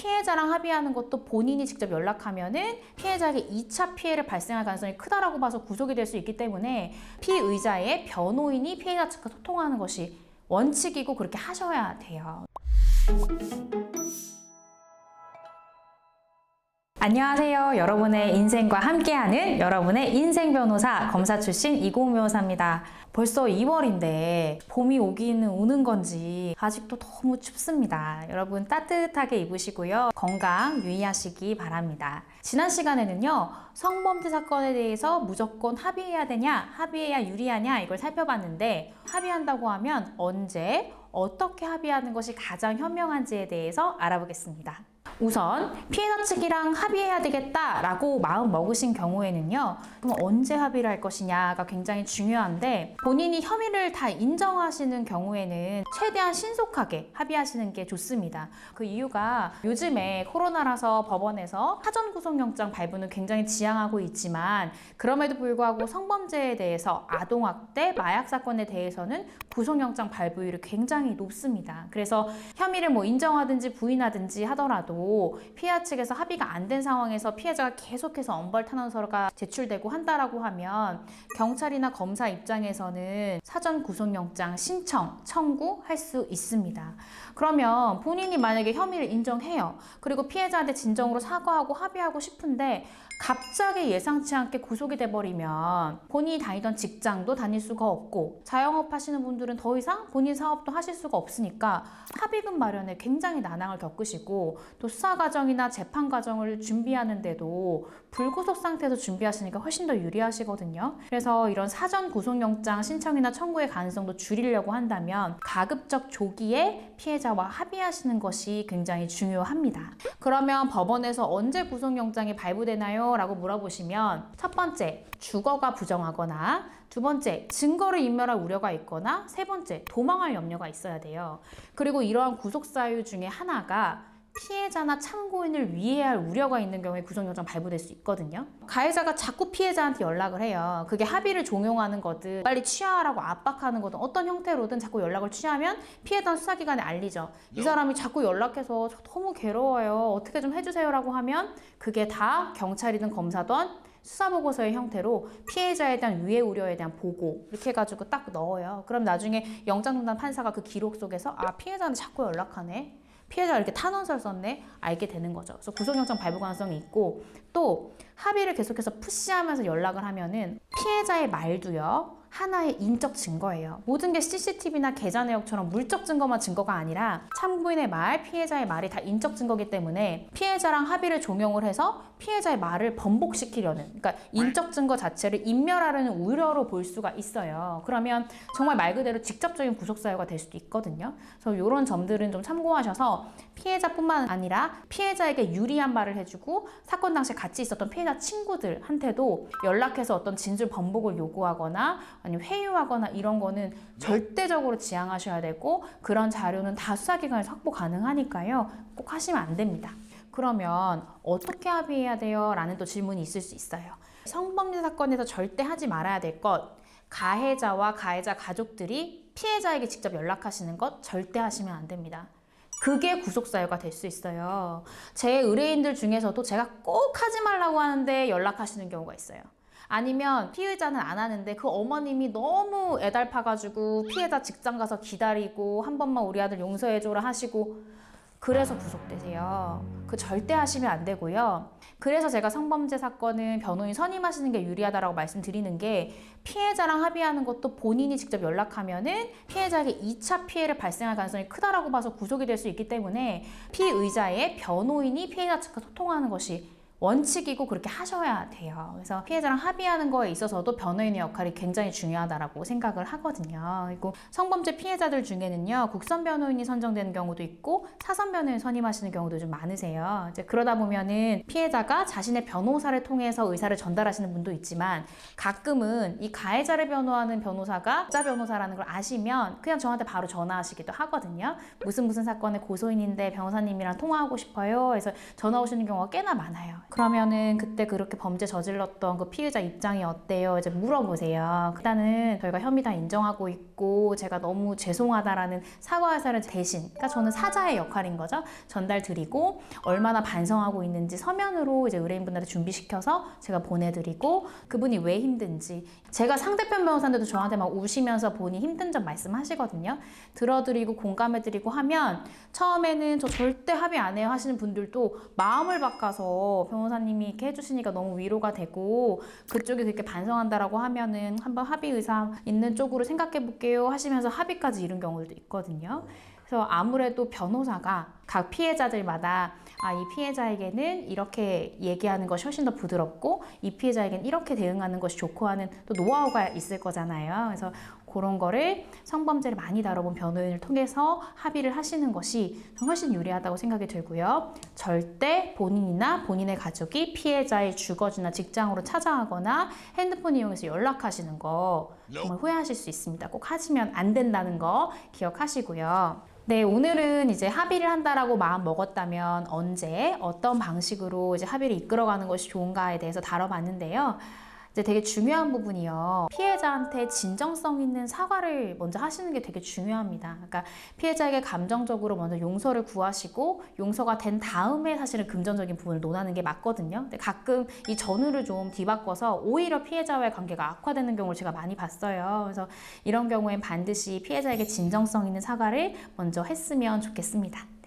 피해자랑 합의하는 것도 본인이 직접 연락하면은 피해자에게 2차 피해를 발생할 가능성이 크다라고 봐서 구속이 될 수 있기 때문에 피의자의 변호인이 피해자 측과 소통하는 것이 원칙이고 그렇게 하셔야 돼요. 안녕하세요. 여러분의 인생과 함께하는 여러분의 인생 변호사 검사 출신 이고은 변호사입니다. 벌써 2월인데 봄이 오기는 오는 건지 아직도 너무 춥습니다. 여러분 따뜻하게 입으시고요. 건강 유의하시기 바랍니다. 지난 시간에는요. 성범죄 사건에 대해서 무조건 합의해야 되냐, 합의해야 유리하냐 이걸 살펴봤는데 합의한다고 하면 언제, 어떻게 합의하는 것이 가장 현명한지에 대해서 알아보겠습니다. 우선 피해자 측이랑 합의해야 되겠다라고 마음 먹으신 경우에는요. 그럼 언제 합의를 할 것이냐가 굉장히 중요한데 본인이 혐의를 다 인정하시는 경우에는 최대한 신속하게 합의하시는 게 좋습니다. 그 이유가 요즘에 코로나라서 법원에서 사전 구속영장 발부는 굉장히 지양하고 있지만 그럼에도 불구하고 성범죄에 대해서 아동학대, 마약 사건에 대해서는 구속영장 발부율이 굉장히 높습니다. 그래서 혐의를 뭐 인정하든지 부인하든지 하더라도 피해자 측에서 합의가 안 된 상황에서 피해자가 계속해서 엄벌 탄원서가 제출되고 한다라고 하면 경찰이나 검사 입장에서는 사전 구속영장 신청, 청구할 수 있습니다. 그러면 본인이 만약에 혐의를 인정해요. 그리고 피해자한테 진정으로 사과하고 합의하고 싶은데 갑자기 예상치 않게 구속이 돼버리면 본인이 다니던 직장도 다닐 수가 없고 자영업 하시는 분들은 더 이상 본인 사업도 하실 수가 없으니까 합의금 마련에 굉장히 난항을 겪으시고 또 수사 과정이나 재판 과정을 준비하는데도 불구속 상태에서 준비하시니까 훨씬 더 유리하시거든요. 그래서 이런 사전 구속영장 신청이나 청구의 가능성도 줄이려고 한다면 가급적 조기에 피해자와 합의하시는 것이 굉장히 중요합니다. 그러면 법원에서 언제 구속영장이 발부되나요? 라고 물어보시면 첫 번째, 주거가 부정하거나 두 번째, 증거를 인멸할 우려가 있거나 세 번째, 도망할 염려가 있어야 돼요. 그리고 이러한 구속 사유 중에 하나가 피해자나 참고인을 위해할 우려가 있는 경우에 구속영장 발부될 수 있거든요. 가해자가 자꾸 피해자한테 연락을 해요. 그게 합의를 종용하는 거든 빨리 취하라고 압박하는 거든 어떤 형태로든 자꾸 연락을 취하면 피해자는 수사기관에 알리죠. 이 사람이 자꾸 연락해서 저 너무 괴로워요. 어떻게 좀 해주세요라고 하면 그게 다 경찰이든 검사든 수사보고서의 형태로 피해자에 대한 유해 우려에 대한 보고 이렇게 해가지고 딱 넣어요. 그럼 나중에 영장동단 판사가 그 기록 속에서 아 피해자한테 자꾸 연락하네. 피해자가 이렇게 탄원서를 썼네 알게 되는 거죠. 그래서 구속영장 발부 가능성이 있고 또 합의를 계속해서 푸시하면서 연락을 하면은 피해자의 말도요. 하나의 인적 증거예요. 모든 게 CCTV나 계좌 내역처럼 물적 증거만 증거가 아니라 참고인의 말, 피해자의 말이 다 인적 증거기 때문에 피해자랑 합의를 종용을 해서 피해자의 말을 번복시키려는, 그러니까 인적 증거 자체를 인멸하려는 우려로 볼 수가 있어요. 그러면 정말 말 그대로 직접적인 구속 사유가 될 수도 있거든요. 그래서 이런 점들은 좀 참고하셔서 피해자뿐만 아니라 피해자에게 유리한 말을 해주고 사건 당시에 같이 있었던 피해자 친구들한테도 연락해서 어떤 진술 번복을 요구하거나 아니면 회유하거나 이런 거는 절대적으로 지양하셔야 되고 그런 자료는 다 수사기관에서 확보 가능하니까요. 꼭 하시면 안 됩니다. 그러면 어떻게 합의해야 돼요? 라는 또 질문이 있을 수 있어요. 성범죄 사건에서 절대 하지 말아야 될 것, 가해자와 가해자 가족들이 피해자에게 직접 연락하시는 것 절대 하시면 안 됩니다. 그게 구속사유가 될 수 있어요. 제 의뢰인들 중에서도 제가 꼭 하지 말라고 하는데 연락하시는 경우가 있어요. 아니면 피의자는 안 하는데 그 어머님이 너무 애달파가지고 피해자 직장 가서 기다리고 한 번만 우리 아들 용서해줘라 하시고 그래서 구속되세요. 그 절대 하시면 안 되고요. 그래서 제가 성범죄 사건은 변호인 선임하시는 게 유리하다라고 말씀드리는 게 피해자랑 합의하는 것도 본인이 직접 연락하면은 피해자에게 2차 피해를 발생할 가능성이 크다라고 봐서 구속이 될 수 있기 때문에 피의자의 변호인이 피해자 측과 소통하는 것이 원칙이고 그렇게 하셔야 돼요. 그래서 피해자랑 합의하는 거에 있어서도 변호인의 역할이 굉장히 중요하다라고 생각을 하거든요. 그리고 성범죄 피해자들 중에는요, 국선 변호인이 선정되는 경우도 있고 사선 변호인 선임하시는 경우도 좀 많으세요. 이제 그러다 보면은 피해자가 자신의 변호사를 통해서 의사를 전달하시는 분도 있지만 가끔은 이 가해자를 변호하는 변호사가 여자 변호사라는 걸 아시면 그냥 저한테 바로 전화하시기도 하거든요. 무슨 무슨 사건의 고소인인데 변호사님이랑 통화하고 싶어요. 그래서 전화 오시는 경우가 꽤나 많아요. 그러면은 그때 그렇게 범죄 저질렀던 그 피해자 입장이 어때요? 이제 물어보세요. 일단은 저희가 혐의 다 인정하고 있고 제가 너무 죄송하다라는 사과 의사를 대신, 그러니까 저는 사자의 역할인 거죠. 전달 드리고 얼마나 반성하고 있는지 서면으로 이제 의뢰인분한테 준비시켜서 제가 보내드리고 그분이 왜 힘든지 제가 상대편 변호사인데도 저한테 막 우시면서 본인 힘든 점 말씀하시거든요. 들어드리고 공감해드리고 하면 처음에는 저 절대 합의 안 해요 하시는 분들도 마음을 바꿔서 변호사 님이 이렇게 해주시니까 너무 위로가 되고 그쪽이 그렇게 반성한다라고 하면은 한번 합의 의사 있는 쪽으로 생각해 볼게요 하시면서 합의까지 이룬 경우도 있거든요. 그래서 아무래도 변호사가 각 피해자들마다 아, 이 피해자에게는 이렇게 얘기하는 것이 훨씬 더 부드럽고 이 피해자에게는 이렇게 대응하는 것이 좋고 하는 또 노하우가 있을 거잖아요. 그래서 그런 거를 성범죄를 많이 다뤄본 변호인을 통해서 합의를 하시는 것이 훨씬 유리하다고 생각이 들고요. 절대 본인이나 본인의 가족이 피해자의 주거지나 직장으로 찾아가거나 핸드폰 이용해서 연락하시는 거 정말 후회하실 수 있습니다. 꼭 하시면 안 된다는 거 기억하시고요. 네, 오늘은 이제 합의를 한다라고 마음 먹었다면 언제 어떤 방식으로 이제 합의를 이끌어가는 것이 좋은가에 대해서 다뤄봤는데요. 이제 되게 중요한 부분이요. 피해자한테 진정성 있는 사과를 먼저 하시는 게 되게 중요합니다. 그러니까 피해자에게 감정적으로 먼저 용서를 구하시고 용서가 된 다음에 사실은 금전적인 부분을 논하는 게 맞거든요. 근데 가끔 이 전후를 좀 뒤바꿔서 오히려 피해자와의 관계가 악화되는 경우를 제가 많이 봤어요. 그래서 이런 경우엔 반드시 피해자에게 진정성 있는 사과를 먼저 했으면 좋겠습니다.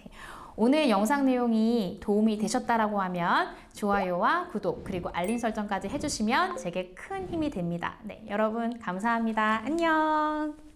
네. 오늘 영상 내용이 도움이 되셨다라고 하면 좋아요와 구독 그리고 알림 설정까지 해주시면 제게 큰 힘이 됩니다. 네, 여러분 감사합니다. 안녕.